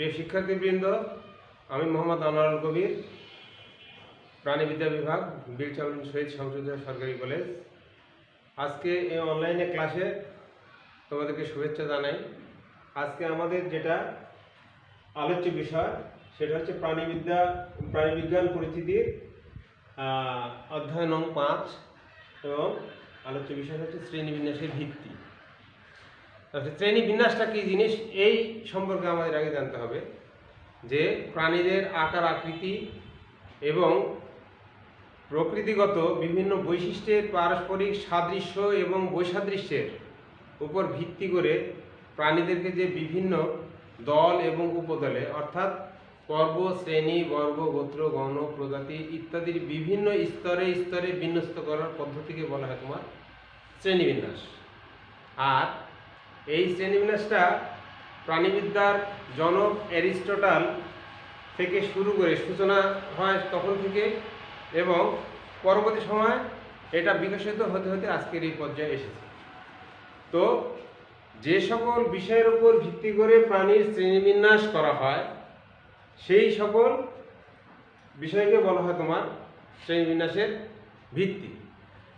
প্রিয় শিক্ষার্থীবৃন্দ আমি মোহাম্মদ আনোয়ারুল কবির প্রাণীবিদ্যা বিভাগ বীরচরণ শহীদ সংসদীয় সরকারি কলেজ। আজকে এই অনলাইনে ক্লাসে তোমাদেরকে শুভেচ্ছা জানাই। আজকে আমাদের যেটা আলোচ্য বিষয় সেটা হচ্ছে প্রাণীবিদ্যা প্রাণীবিজ্ঞান পরিস্থিতির আহ, অধ্যায় নং পাঁচ এবং আলোচ্য বিষয় হচ্ছে শ্রেণীবিন্যাসের ভিত্তি। শ্রেণি বিন্যাসটা কী জিনিস? এই সম্পর্কে আমাদের আগে জানতে হবে যে প্রাণীদের আকার, আকৃতি এবং প্রকৃতিগত বিভিন্ন বৈশিষ্ট্যের পারস্পরিক সাদৃশ্য এবং বৈসাদৃশ্যের উপর ভিত্তি করে প্রাণীদেরকে যে বিভিন্ন দল এবং উপদলে, অর্থাৎ পর্ব, শ্রেণি, বর্গ, গোত্র, গণ, প্রজাতি ইত্যাদির বিভিন্ন স্তরে স্তরে বিন্যস্ত করার পদ্ধতিকে বলা হয় তোমার শ্রেণীবিন্যাস আর এই শ্রেণীবিন্যাসটা প্রাণীবিদ্যার জনক অ্যারিস্টটাল থেকে শুরু করে সূচনা হয় তখন থেকে এবং পরবর্তী সময় এটা বিকশিত হতে হতে আজকের এই পর্যায়ে এসেছে। তো যে সকল বিষয়ের উপর ভিত্তি করে প্রাণীর শ্রেণীবিন্যাস করা হয়, সেই সকল বিষয়কে বলা হয় তোমার শ্রেণীবিন্যাসের ভিত্তি।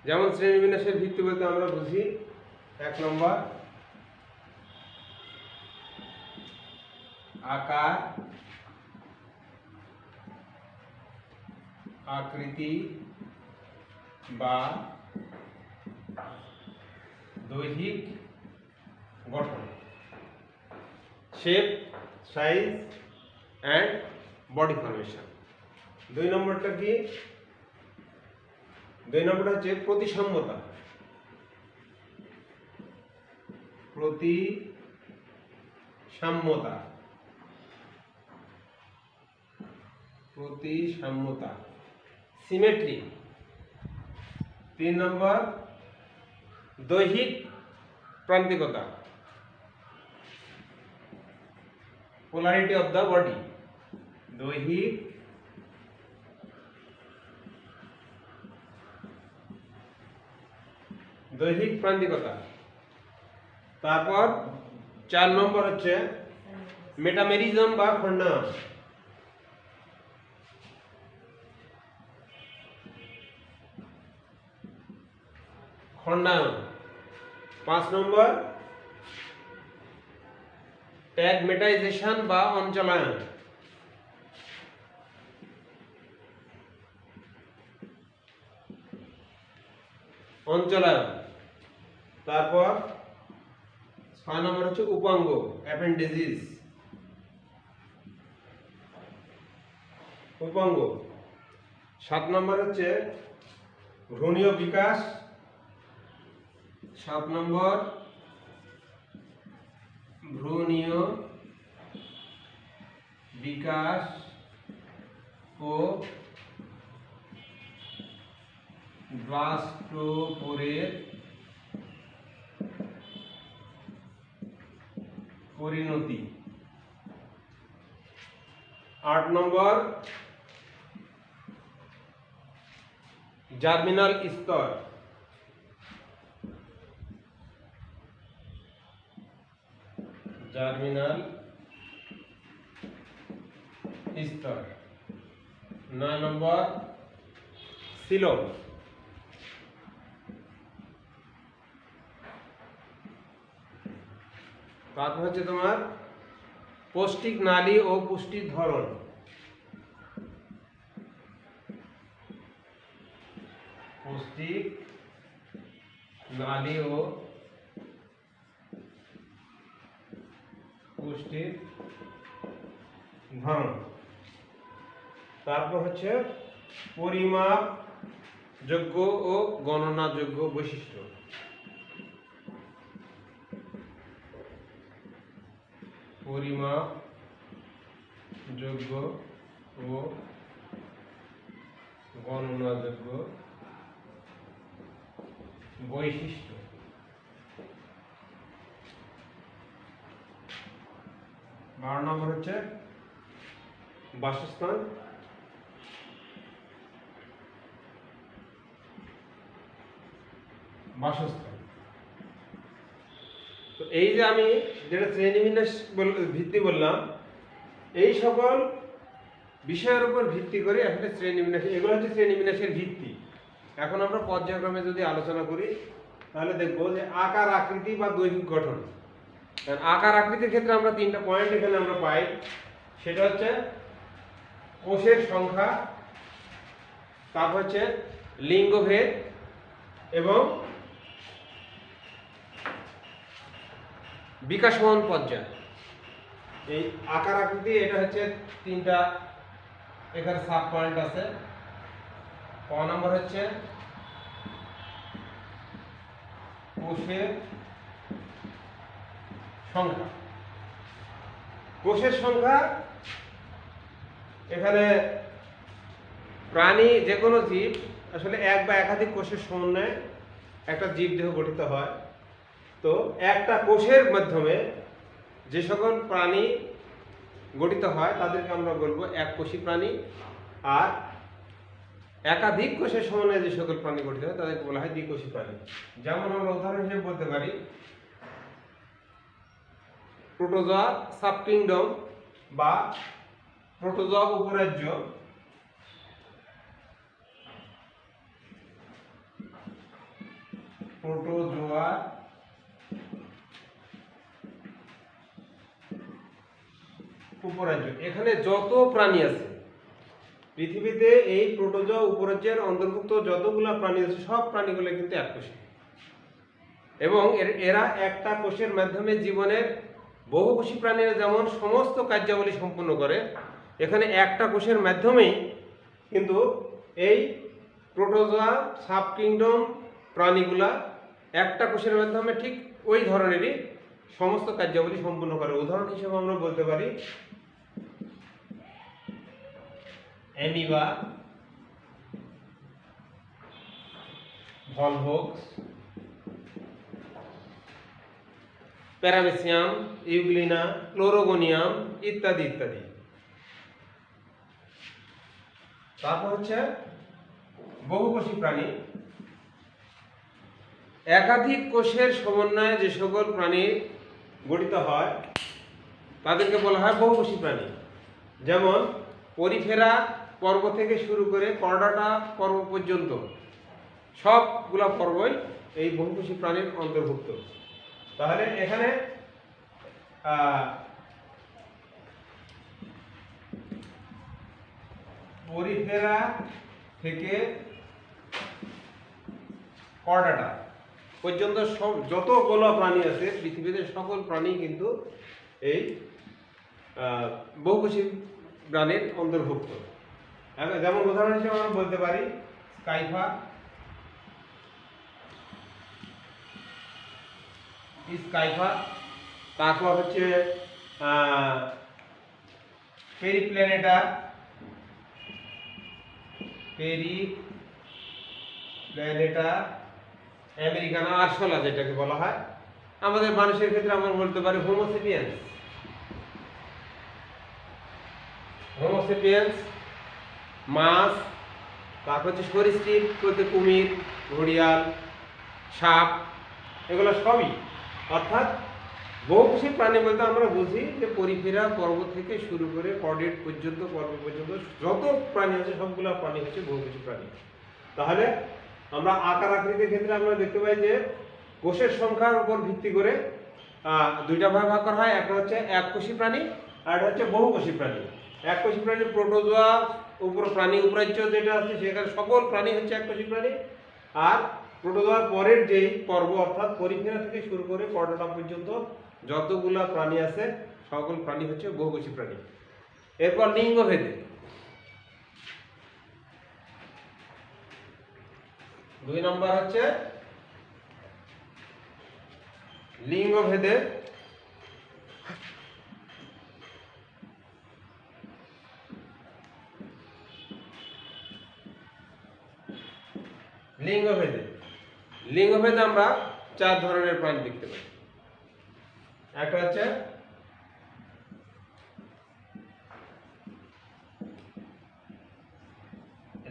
যেমন শ্রেণীবিন্যাসের ভিত্তি বলতে আমরা বুঝি, এক নম্বর আকার, আকৃতি বা দৈহিক গঠন। Shape size and body formation দুই নম্বরটা কি? দুই নম্বরটা হচ্ছে প্রতিসাম্যতা প্রতি সাম্যতা প্রতিসাম্যতা সিমেট্রি তিন নম্বর, দৈহিক প্রান্তিকতা। পোলারিটি অফ দ্য বডি দৈহিক দৈহিক প্রান্তিকতা। তারপর চার নম্বর হচ্ছে মেটামেরিজম বা খণ্ডায়ন খণ্ডায়ন পাঁচ নম্বর ট্যাগমেটাইজেশন বা অঞ্চলায়ন। অঞ্চলায়ন। তারপর ছয় নম্বর হচ্ছে উপাঙ্গ, অ্যাপেন্ডিজিস। উপাঙ্গ। সাত নম্বর হচ্ছে ভ্রূণীয় বিকাশ সাত নম্বর ভ্রূণীয় বিকাশ ও ব্লাস্টোপোরের পরিণতি। আট নম্বর জার্মিনাল স্তর। জার্মিনাল স্তর নয় নম্বর সিলম তারপর হচ্ছে তোমার পৌষ্টিক নালী ও পুষ্টির ধরন পৌষ্টিক নালী ও পুষ্টির ধরন। তারপর হচ্ছে পরিমাপ যোগ্য ও গণনাযোগ্য বৈশিষ্ট্য। পরিমাপ যোগ্য ও গণনাযোগ্য বৈশিষ্ট্য। বারো নম্বর হচ্ছে বাসস্থান। বাসস্থান। তো এই যে আমি যেটা শ্রেণীবিন্যাস ভিত্তি বললাম, এই সকল বিষয়ের উপর ভিত্তি করে একটা শ্রেণি বিন্যাস, এগুলো হচ্ছে শ্রেণি বিন্যাসের ভিত্তি। এখন আমরা পর্যায়ক্রমে যদি আলোচনা করি, তাহলে দেখব যে আকার, আকৃতি বা দৈহিক গঠন। কারণ আকার আকৃতির ক্ষেত্রে আমরা তিনটা পয়েন্ট এখানে আমরা পাই। সেটা হচ্ছে কোষের সংখ্যা, তারপর হচ্ছে লিঙ্গভেদ এবং বিকাশমান পর্যায়। এই আকার আকৃতি, এটা হচ্ছে তিনটা এখানে সাব পয়েন্ট আছে। ক নম্বর হচ্ছে কোষের সংখ্যা। কোষের সংখ্যা, এখানে প্রাণী যে কোনো জীব, আসলে এক বা একাধিক কোষের সমন্বয়ে একটা জীব দেহ গঠিত হয়। তো একটা কোষের মাধ্যমে যে সকল প্রাণী গঠিত হয়, তাদেরকে আমরা বলব এক কোষী প্রাণী। আর একাধিক কোষের সমন্বয়ে যে সকল প্রাণী গঠিত হয়, তাদেরকে বলা হয় দ্বিকোষী প্রাণী। যেমন আমরা উদাহরণ হিসেবে বলতে পারি প্রোটোজোয়া সাব কিংডম বা প্রোটোজোয়া উপরাজ্য। প্রোটোজোয়া উপরাজ্য। এখানে যত প্রাণী আছে, পৃথিবীতে এই প্রোটোজোয়া উপরাজ্যের অন্তর্ভুক্ত যতগুলা প্রাণী আছে, সব প্রাণীগুলো কিন্তু এককোষী এবং এর- এরা একটা কোষের মাধ্যমে জীবনের বহুকোষী প্রাণীরা যেমন সমস্ত কার্যাবলী সম্পূর্ণ করে, এখানে একটা কোষের মাধ্যমেই কিন্তু এই প্রোটোজোয়া সাব কিংডম প্রাণীগুলা একটা কোষের মাধ্যমে ঠিক ওই ধরনেরই সমস্ত কার্যাবলী সম্পূর্ণ করে। উদাহরণ হিসেবে আমরা বলতে পারি, amoeba volvox paramecium, euglena, chlorogonium ইত্যাদি ইত্যাদি। তারপর হচ্ছে বহুকোষী প্রাণী। একাধিক কোষের সমন্বয়ে যে সকল প্রাণী গঠিত হয়, তাদেরকে বলা হয় বহুকোষী প্রাণী। যেমন পরিফেরা পর্ব থেকে শুরু করে করডাটা পর্ব পর্যন্ত, সবগুলা পর্বই এই বহুকোষী প্রাণীর অন্তর্ভুক্ত। তাহলে এখানে পরিফেরা থেকে করডাটা পর্যন্ত সব যতগুলো প্রাণী আছে পৃথিবীতে সকল প্রাণী কিন্তু এই আহ, বহুকোষী প্রাণীর অন্তর্ভুক্ত। যেমন উদাহরণ হিসেবে আমরা বলতে পারি স্কাইফা স্কাইফা তারপর হচ্ছে পেরিপ্ল্যানেটা পেরি প্ল্যানেটা আমেরিকানা আরশোলা যেটাকে বলা হয়। আমাদের মানুষের ক্ষেত্রে আমরা বলতে পারি হোমোসেপিয়েন্স হোমোসেপিয়েন্স মাছ তারপর হচ্ছে বলতে কুমির, ঘড়িয়াল, সাপ, এগুলো সবই অর্থাৎ বহুকোষী প্রাণী বলতে আমরা বুঝি যে পরিফেরা পর্ব থেকে শুরু করে কর্ডেট পর্যন্ত, পর্ব পর্যন্ত যত প্রাণী আছে, সবগুলো প্রাণী হচ্ছে বহুকোষী প্রাণী। তাহলে আমরা আকার আকৃতির ক্ষেত্রে আমরা দেখতে পাই যে কোষের সংখ্যার উপর ভিত্তি করে দুইটা ভাগ ভাগ করা হয়, একটা হচ্ছে এককোষী প্রাণী আর একটা হচ্ছে বহুকোষী প্রাণী। এককোষী প্রাণী প্রোটোজোয়া, উপর প্রাণী উপরাজ্য যেটা আছে, সেখানে সকল প্রাণী হচ্ছে এককোষী প্রাণী। আর প্রোটোজোয়ার পরের যেই পর্ব, অর্থাৎ পরিফেরা থেকে শুরু করে কর্ডটা পর্যন্ত যতগুলা প্রাণী আছে, সকল প্রাণী হচ্ছে বহুকোষী প্রাণী। এরপর লিঙ্গভেদে। দুই নম্বর হচ্ছে লিঙ্গভেদে। লিঙ্গভেদে লিঙ্গভেদে আমরা চার ধরনের প্রাণী দেখতে পাই একটা হচ্ছে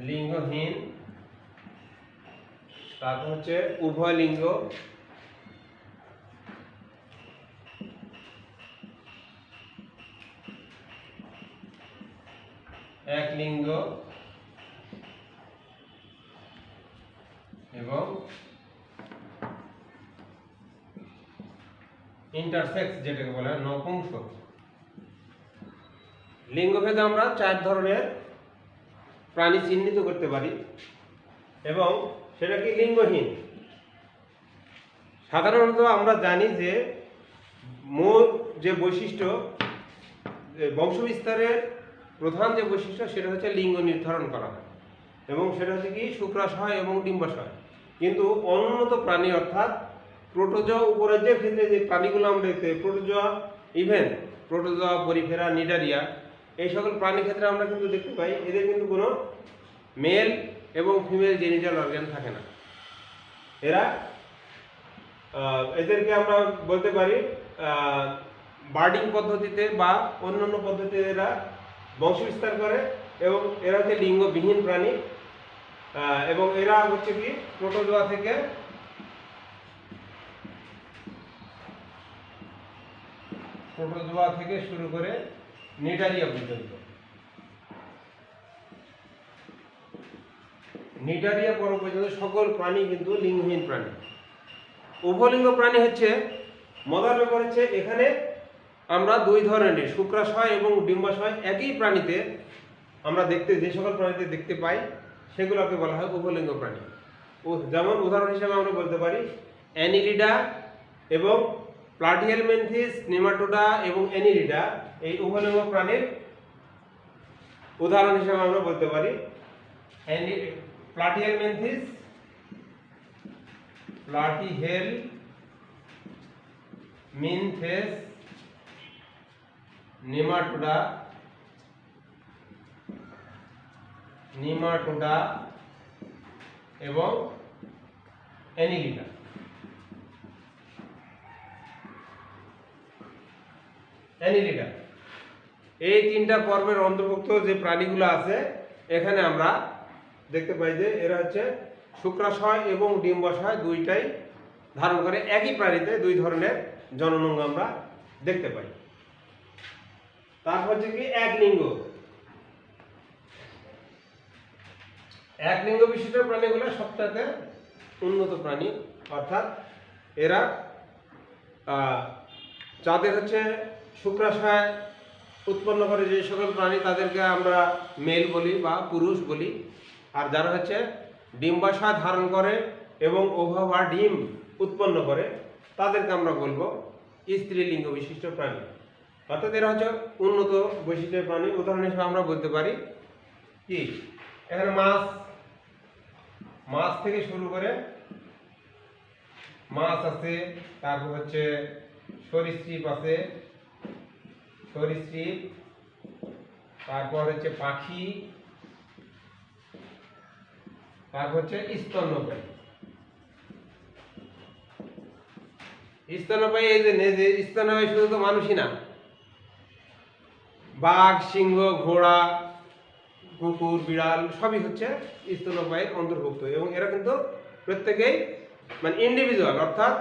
লিঙ্গহীন, তারপর হচ্ছে উভয় লিঙ্গ, এক লিঙ্গ এবং ইন্টারসেক্স যেটাকে বলে নপুংসক লিঙ্গভেদে আমরা চার ধরনের প্রাণী চিহ্নিত করতে পারি এবং সেটা কি লিঙ্গহীন? সাধারণত আমরা জানি যে মূল যে বৈশিষ্ট্য বংশবিস্তারের প্রধান যে বৈশিষ্ট্য সেটা হচ্ছে লিঙ্গ নির্ধারণ করা এবং সেটা হচ্ছে কি শুক্রাশয় এবং ডিম্বাশয়। কিন্তু অনুন্নত প্রাণী অর্থাৎ প্রোটোজোয়া উপরাজ্যের ক্ষেত্রে যে প্রাণীগুলো আমরা দেখতে protozoa even protozoa Porifera Cnidaria এই সকল প্রাণীর ক্ষেত্রে আমরা কিন্তু দেখতে পাই, এদের কিন্তু কোনো মেল এবং ফিমেল জেনিটাল অর্গান থাকে না। এরা এদেরকে আমরা বলতে পারি বার্ডিং পদ্ধতিতে বা অন্যান্য পদ্ধতিতে এরা বংশ বিস্তার করে এবং এরা হচ্ছে লিঙ্গবিহীন প্রাণী এবং এরা হচ্ছে কি প্রোটোজোয়া থেকে প্রোটোজোয়া থেকে শুরু করে নিডারিয়া পর্যন্ত। নিডারিয়া পর্ব পর্যন্ত সকল প্রাণী কিন্তু লিঙ্গহীন প্রাণী। উভলিঙ্গ প্রাণী হচ্ছে মজার ব্যাপার হচ্ছে, এখানে আমরা দুই ধরনের, শুক্রাশয় এবং ডিম্বাশয় একই প্রাণীতে আমরা দেখতে, যে সকল প্রাণীতে দেখতে পাই, সেগুলোকে বলা হয় উভলিঙ্গ প্রাণী। যেমন উদাহরণ হিসেবে আমরা বলতে পারি, অ্যানিলিডা এবং প্লাটিহেলমেন্থিস নেমাটোডা এবং অ্যানিলিডা এই উভলিঙ্গ প্রাণীর উদাহরণ হিসেবে আমরা বলতে পারি। প্লাটিহেলমেন্থিস প্লাটিহেল মিনথেস, নেমাটোডা, নিমাটোডা এবং অ্যানিলিডা অ্যানিলিডা এই তিনটা পর্বের অন্তর্ভুক্ত যে প্রাণীগুলো আছে, এখানে আমরা দেখতে পাই যে এরা হচ্ছে শুক্রাশয় এবং ডিম্বাশয় দুইটাই ধারণ করে। একই প্রাণীতে দুই ধরনের জননঙ্গ আমরা দেখতে পাই। তারপর হচ্ছে কি এক লিঙ্গ। এক লিঙ্গ বিশিষ্ট প্রাণীগুলো সবটাতে উন্নত প্রাণী। অর্থাৎ এরা যাদের হচ্ছে শুক্রাশয় উৎপন্ন করে যে সকল প্রাণী তাদেরকে আমরা মেল বলি বা পুরুষ বলি। আর যারা হচ্ছে ডিম্বাশয় ধারণ করে এবং ওভা বা ডিম উৎপন্ন করে, তাদেরকে আমরা বলব স্ত্রীলিঙ্গ বিশিষ্ট প্রাণী। অর্থাৎ এরা হচ্ছে উন্নত বৈশিষ্ট্যের প্রাণী। উদাহরণ হিসেবে আমরা বলতে পারি কি? এখানে মাছ মাছ থেকে শুরু করে মাছ আছে, তারপর হচ্ছে সরীসৃপ আছে সরীসৃপ তারপর হচ্ছে পাখি, তারপর হচ্ছে স্তন্যপায়ী। স্তন্যপায়ী এই যে স্তন্যপায়ী শুধু তো মানুষই না। বাঘ, সিংহ, ঘোড়া, কুকুর, বিড়াল সবই হচ্ছে স্তন্যপায়ীর অন্তর্ভুক্ত এবং এরা কিন্তু প্রত্যেকেই মানে ইন্ডিভিজুয়াল অর্থাৎ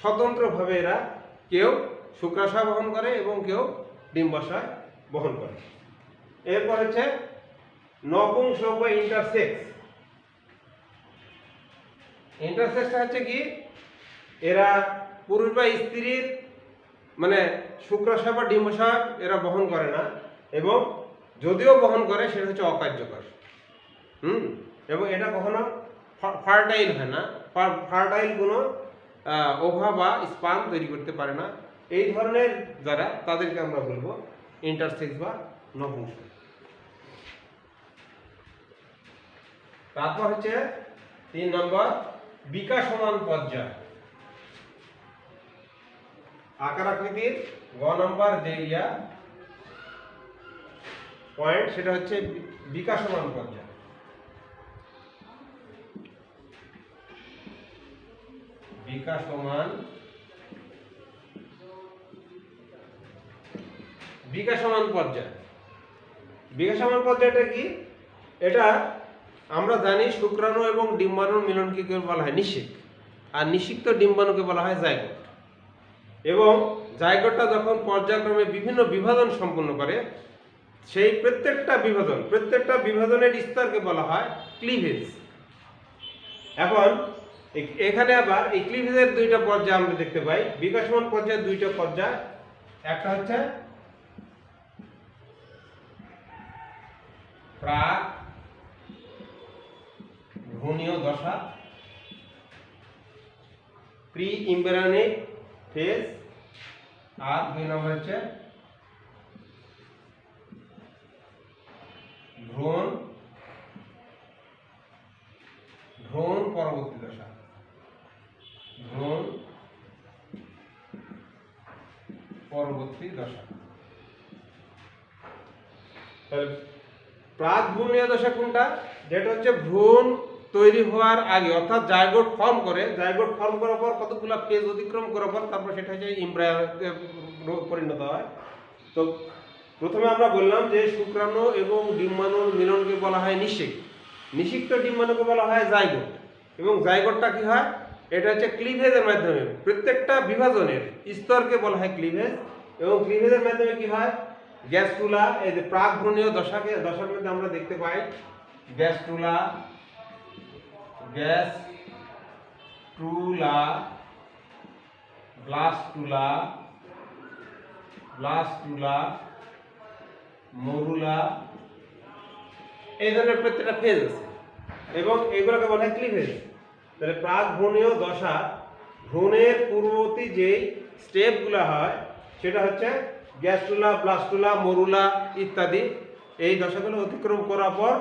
স্বতন্ত্রভাবে এরা কেউ শুক্রাশয় বহন করে এবং কেউ ডিম্বাশয় বহন করে। এরপর হচ্ছে নপুংসক বা ইন্টারসেক্স ইন্টারসেক্সটা হচ্ছে কি, এরা পুরুষ বা স্ত্রীর মানে শুক্রাশয় বা ডিম্বাশয় এরা বহন করে না এবং যদিও বহন করে, সেটা হচ্ছে অকার্যকর। হুম? এবং এটা কখনো ফার্টাইল হয় না। ফার্টাইল কোনো ওভা বা স্পাম তৈরি করতে পারে না। এই ধরনের যারা, তাদেরকে আমরা বলব ইন্টারসেক্স বা নপুংসক। তারপর হচ্ছে তিন নম্বর, বিকাশমান পর্যায়। আকার আকৃতির গ নম্বর যে ইয়া পয়েন্ট সেটা হচ্ছে বিকাশমান পর্যায়। বিকাশমান বিকাশমান পর্যায়। বিকাশমান পর্যায়টা কি? এটা আমরা জানি শুক্রাণু এবং ডিম্বাণুর মিলনকে বলা হয় নিষিক। আর নিষিক্ত ডিম্বাণুকে বলা হয় জাইগোট। এবং জাইগোটটা যখন পর্যায়ক্রমে বিভিন্ন বিভাজন সম্পন্ন করে, সেই প্রত্যেকটা বিভাজন, প্রত্যেকটা বিভাজনের স্তরকে বলা হয় ক্লিভেজ। এখন এখানে আবার এই ক্লিভেজের দুইটা পর্যায় আমরা দেখতে পাই। বিকাশমান পর্যায়ের দুইটা পর্যায়। একটা হচ্ছে প্রাক ভ্রূণীয় দশা, প্রি ইমব্রানিক ফেজ, আর দুই নম্বর হচ্ছে ভ্রূণ ভ্রূণ পরবর্তী দশা। ভ্রূণ পরবর্তী দশা। তাহলে প্রাক ভ্রূণীয় দশা কোনটা? যেটা হচ্ছে ভ্রূণ তৈরি হওয়ার আগে, অর্থাৎ জায়গোট ফর্ম করে, জায়গোট ফর্ম করার পর কতগুলো ফেজ অতিক্রম করার পর তারপর সেটা হচ্ছে ইমব্রায়তে পরিণত হয়। তো প্রথমে আমরা বললাম যে শুক্রাণু এবং ডিম্বাণুর মিলনকে বলা হয় নিষিক নিষিক্ত ডিম্বাণুকে বলা হয় জাইগোট এবং জাইগোটটা কি হয়? এটা হচ্ছে ক্লিভেজের মাধ্যমে। প্রত্যেকটা বিভাজনের স্তরকে বলা হয় ক্লিভেজ এবং ক্লিভেজের মাধ্যমে কি হয়? গ্যাস টুলা এই যে প্রাক ভ্রূণীয় দশাকে, দশার মধ্যে আমরা দেখতে পাই, gastrula gastrula blastula blastula morula, এই ধরনের প্রত্যেকটা ফেজ আছে। এবং এগুলোকে বলা হয় ক্লিভেজ। তাহলে প্রাক ভ্রূণীয় দশা, ভ্রূণের পূর্ববর্তী যেই স্টেপগুলো হয়, সেটা হচ্ছে গ্যাস্টুলা ব্লাস্টুলা মরুলা ইত্যাদি এই দশাগুলো অতিক্রম করার পর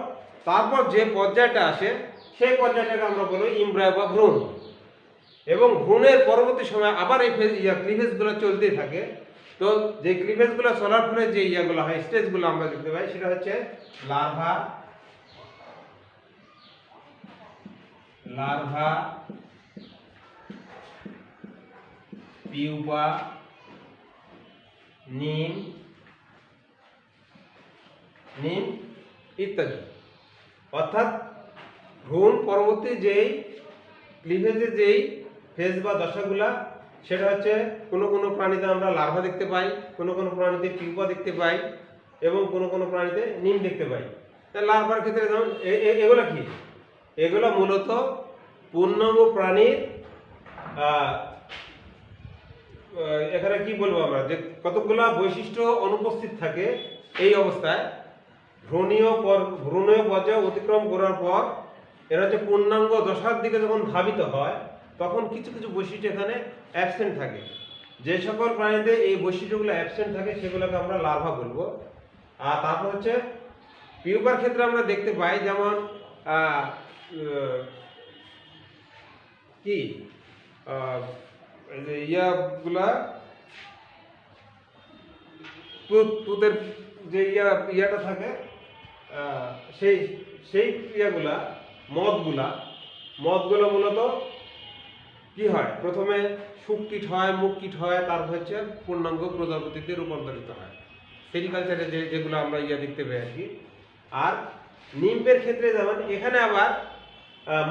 তারপর যে পর্যায়টা আসে, সেই পর্যায়টাকে আমরা বলি ইমব্রায় বা ভ্রূণ। এবং ভ্রূণের পরবর্তী সময় আবার এই ফেজ ইয়া ক্লিভেজগুলো চলতেই থাকে। তো যে ক্লিভেজগুলো চলার ফলে যে ইয়াগুলো হয় স্টেজগুলো আমরা দেখতে পাই, সেটা হচ্ছে লার্ভা লার্ভা, পিউপা নিম নিম ইত্যাদি। অর্থাৎ ভ্রূণ পরবর্তী যেই ক্লিভেজের যেই ফেজ বা দশাগুলা, সেটা হচ্ছে কোনো কোনো প্রাণীতে আমরা লার্ভা দেখতে পাই, কোনো কোনো প্রাণীতে পিউপা দেখতে পাই এবং কোনো কোনো প্রাণীতে নিম দেখতে পাই। তা লার্ভার ক্ষেত্রে যেমন এগুলো কি? এগুলো মূলত পূর্ণাঙ্গ প্রাণীর এখানে কি বলব আমরা? যে কতগুলা বৈশিষ্ট্য অনুপস্থিত থাকে এই অবস্থায়, ভ্রূণীয় ভ্রূণীয় পর্যায়ে অতিক্রম করার পর এরা হচ্ছে পূর্ণাঙ্গ দশার দিকে যখন ধাবিত হয়, তখন কিছু কিছু বৈশিষ্ট্য এখানে অ্যাবসেন্ট থাকে। যে সকল প্রাণীদের এই বৈশিষ্ট্যগুলো অ্যাবসেন্ট থাকে, সেগুলোকে আমরা লার্ভা বলব। আর তারপর হচ্ছে পিউপার ক্ষেত্রে আমরা দেখতে পাই, যেমন কি? এই যে ইয়াগুলা তুত তুতের যে ইয়া, ইয়াটা থাকে সেই সেই ইয়াগুলা মদগুলা, মদগুলো মূলত কি হয়? প্রথমে সুকীট হয়, মুখকীট হয় তারপর হচ্ছে পূর্ণাঙ্গ প্রজাপতিতে রূপান্তরিত হয়। সেরিকালচারে যে, যেগুলো আমরা ইয়া দেখতে পাই আর কি আর নিম্পের ক্ষেত্রে যেমন, এখানে আবার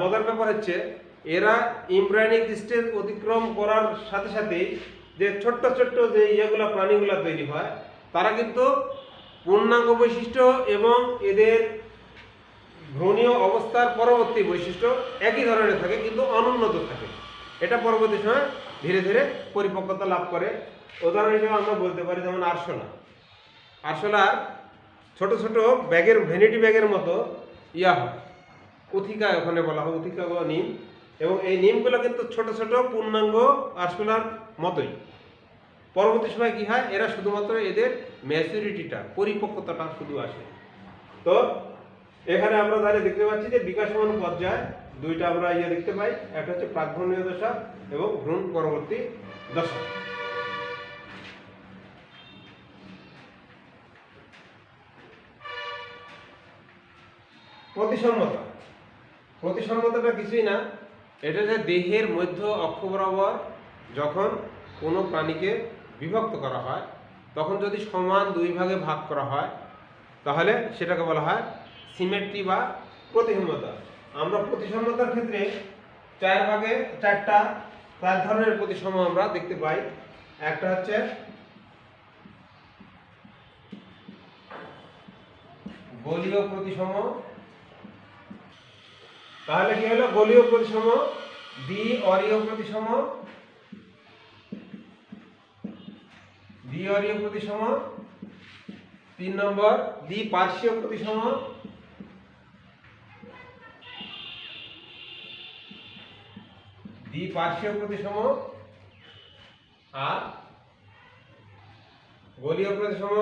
মজার ব্যাপার হচ্ছে এরা ইমব্রায়নিক স্টেজ অতিক্রম করার সাথে সাথেই যে ছোট্ট ছোট্ট যে ইয়েগুলো, প্রাণীগুলো তৈরি হয়, তারা কিন্তু পূর্ণাঙ্গ বৈশিষ্ট্য এবং এদের ভ্রূণীয় অবস্থার পরবর্তী বৈশিষ্ট্য একই ধরনের থাকে, কিন্তু অনুন্নত থাকে। এটা পরবর্তী সময় ধীরে ধীরে পরিপক্কতা লাভ করে। উদাহরণ হিসেবে আমরা বলতে পারি যেমন আরশোলা। আরশোলার ছোট ছোট ব্যাগের ভ্যানিটি ব্যাগের মতো ইয়া হয়। উথিকা ওখানে বলা হয় উথিকা বা নিম। এবং এই নিমগুলো কিন্তু ছোট ছোট পূর্ণাঙ্গ আরশোলার মতোই। পরবর্তী সময় কি হয়? এরা শুধুমাত্র এদের ম্যাচুরিটিটা পরিপক্কতাটা শুধু আসে। তো এখানে আমরা তাহলে দেখতে পাচ্ছি যে বিকাশমান পর্যায়ে দুইটা আমরা ইয়ে দেখতে পাই। একটা হচ্ছে প্রাগ্ভ্রূণীয় দশা এবং ভ্রূণ পরবর্তী দশা। প্রতিসম্মতা। প্রতিসম্মতাটা কিছুই না। এটা হচ্ছে দেহের মধ্য অক্ষ বরাবর যখন কোনো প্রাণীকে বিভক্ত করা হয়, তখন যদি সমান দুই ভাগে ভাগ করা হয়, তাহলে সেটাকে বলা হয় সিমেট্রি বা প্রতিসম্মতা। আমরা প্রতিসম্মতার ক্ষেত্রে চার ভাগে, চারটা চার ধরনের প্রতিসম আমরা দেখতে পাই। একটা হচ্ছে গোলীয় প্রতিসম তাহলে কি হলো? গোলীয় প্রতিসম দ্বি অরীয় প্রতিসম দ্বি অরীয় প্রতিসম, তিন নম্বর দ্বি পার্শ্বীয় প্রতিসম দ্বি পার্শ্বীয় প্রতিসম, আর গোলীয় প্রতিসম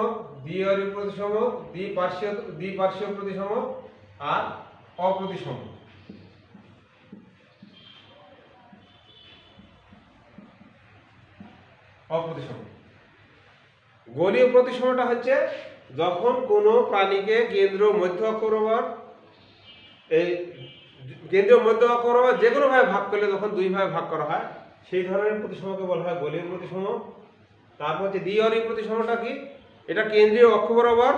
দ্বিঅরীয় প্রতিসম দ্বিপার্শ্বীয় দ্বিপার্শ্বীয় প্রতিসম, আর অপ্রতিসম। অপ্রতিসম। গোলীয় প্রতিসমটা হচ্ছে যখন কোনো প্রাণীকে কেন্দ্র মধ্য অক্ষরবার এই কেন্দ্রীয় মধ্য অক্ষরবার যে কোনো ভাবে ভাগ করলে যখন দুই ভাবে ভাগ করা হয়, সেই ধরনের প্রতিসমকে বলা হয় গোলীয় প্রতিসম। তারপর হচ্ছে দ্বিঅরীয় প্রতিসমটা কি? এটা কেন্দ্রীয় অক্ষ বরাবর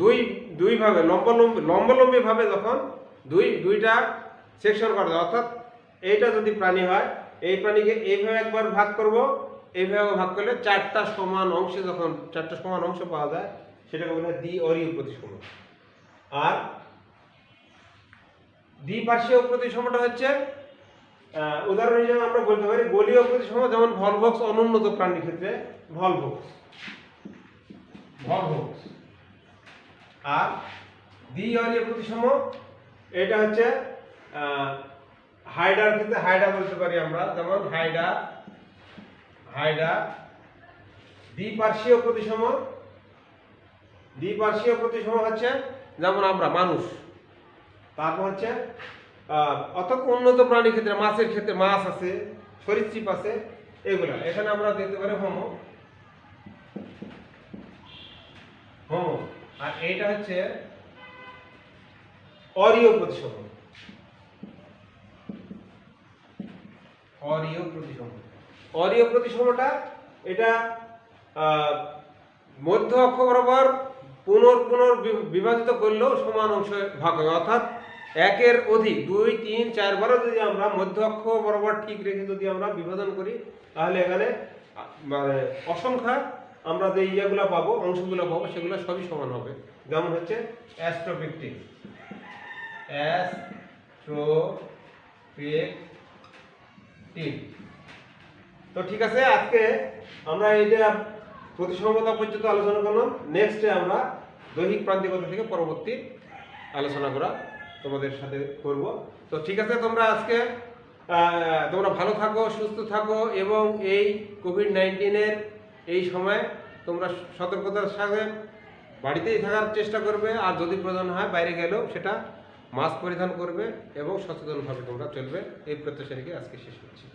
দুই দুই ভাবে লম্বালম্বী লম্বালম্বী যখন দুই, দুইটা সেকশন করা যায়। অর্থাৎ এইটা যদি প্রাণী হয়, এই প্রাণীকে এইভাবে একবার ভাগ করব এইভাবে ভাগ করলে চারটা সমান অংশে যখন চারটা সমান অংশ পাওয়া যায়, সেটাকে বলা হয় দ্বিঅরীয় প্রতিসম। আর দ্বিপার্শ্বীয় প্রতিসমটা হচ্ছে উদাহরণ হিসেবে আমরা বলতে পারি গোলীয় প্রতিসম যেমন ভলভক্স অনুন্নত প্রাণীর ক্ষেত্রে ভলভক্স। ভলভক্স। আর দ্বিঅরীয় প্রতিসম, এটা হচ্ছে হাইডার ক্ষেত্রে হাইডা বলতে পারি আমরা, যেমন হাইডা হাইডা দ্বিপার্শ্বীয় প্রতিসম দ্বিপার্শ্বীয় প্রতিসম হচ্ছে যেমন আমরা, মানুষ। তারপর হচ্ছে অত উন্নত প্রাণীর ক্ষেত্রে মাছের ক্ষেত্রে মাছ আছে, সরীসৃপ আছে, এগুলা। এখানে আমরা দেখতে পারি হোমো। হোমো। আর এইটা হচ্ছে অরীয় প্রতিসম। অরীয় প্রতিসম। অরীয় প্রতিসমটা এটা মধ্য অক্ষ বরাবর পুনর পুনর বিভাজিত করলেও সমান অংশে ভাগ হয়। অর্থাৎ একের অধিক দুই, তিন চারবারও যদি আমরা মধ্য অক্ষ বরাবর ঠিক রেখে যদি আমরা বিভাজন করি, তাহলে এখানে মানে অসংখ্যা আমরা যে ইয়েগুলো পাবো, অংশগুলো পাবো, সেগুলো সবই সমান হবে। যেমন হচ্ছে অ্যাস্ট্রোপিকটিক। অ্যাস্ট্রোপিকটিক। তো ঠিক আছে, আজকে আমরা এইটা প্রতিসমতা পর্যন্ত আলোচনা করলাম। নেক্সটে আমরা দৈহিক প্রান্তিকতা থেকে পরবর্তী আলোচনা করা তোমাদের সাথে করব। তো ঠিক আছে, তোমরা আজকে তোমরা ভালো থাকো, সুস্থ থাকো এবং এই কোভিড নাইন্টিনের এই সময় তোমরা সতর্কতার সাথে বাড়িতেই থাকার চেষ্টা করবে। আর যদি প্রয়োজন হয় বাইরে গেলেও সেটা মাস্ক পরিধান করবে এবং সচেতনভাবে তোমরা চলবে। এই প্রত্যাশা রেখে আজকে শেষ করছি।